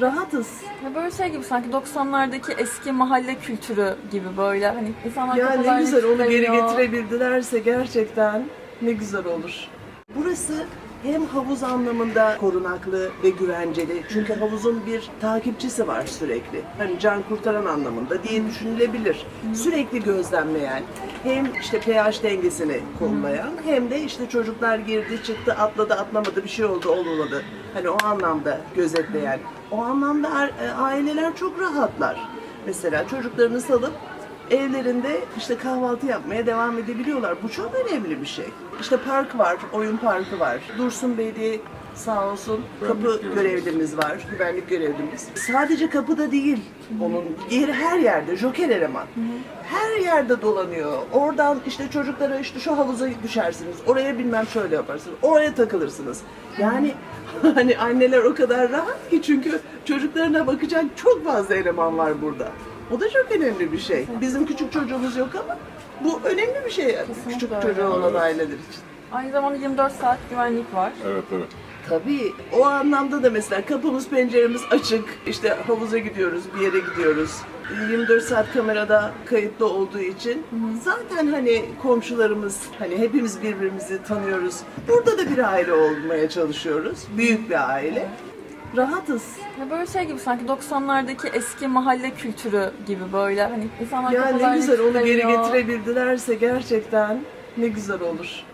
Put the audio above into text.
Rahatız. Ya böyle şey gibi sanki 90'lardaki eski mahalle kültürü gibi böyle hani insanlar Ya ne güzel onu geri getirebildilerse gerçekten ne güzel olur. Burası hem havuz anlamında korunaklı ve güvenceli. Çünkü havuzun bir takipçisi var sürekli. Hani can kurtaran anlamında diye düşünülebilir. Sürekli gözlemleyen, hem işte pH dengesini kollayan hem de işte çocuklar girdi çıktı atladı atlamadı bir şey oldu olmadı. Hani o anlamda gözetleyen. O anlamda a- aileler çok rahatlar. Mesela çocuklarını salıp evlerinde işte kahvaltı yapmaya devam edebiliyorlar. Bu çok önemli bir şey. İşte park var, oyun parkı var. Dursun Belediye sağ olsun kapı görevlimiz var, güvenlik görevlimiz. Sadece kapıda değil, onun yeri her yerde, joker eleman. Her yerde dolanıyor. Oradan işte çocuklara işte şu havuza düşersiniz, oraya bilmem şöyle yaparsınız, oraya takılırsınız. Yani hani anneler o kadar rahat ki çünkü çocuklarına bakacak çok fazla eleman var burada. O da çok önemli bir şey. Bizim küçük çocuğumuz yok ama bu önemli bir şey yani. Kesinlikle Küçük öyle. çocuğu olan aileler için. Aynı zamanda 24 saat güvenlik var. Evet evet. Tabii o anlamda da mesela kapımız penceremiz açık. İşte havuza gidiyoruz, bir yere gidiyoruz. 24 saat kamerada kayıtlı olduğu için zaten hani komşularımız hani hepimiz birbirimizi tanıyoruz. Burada da bir aile olmaya çalışıyoruz. Büyük bir aile. Rahatız. Ya böyle şey gibi sanki 90'lardaki eski mahalle kültürü gibi böyle hani insanlar Ya ne kafalarını güzel onu geri getirebildilerse gerçekten ne güzel olur.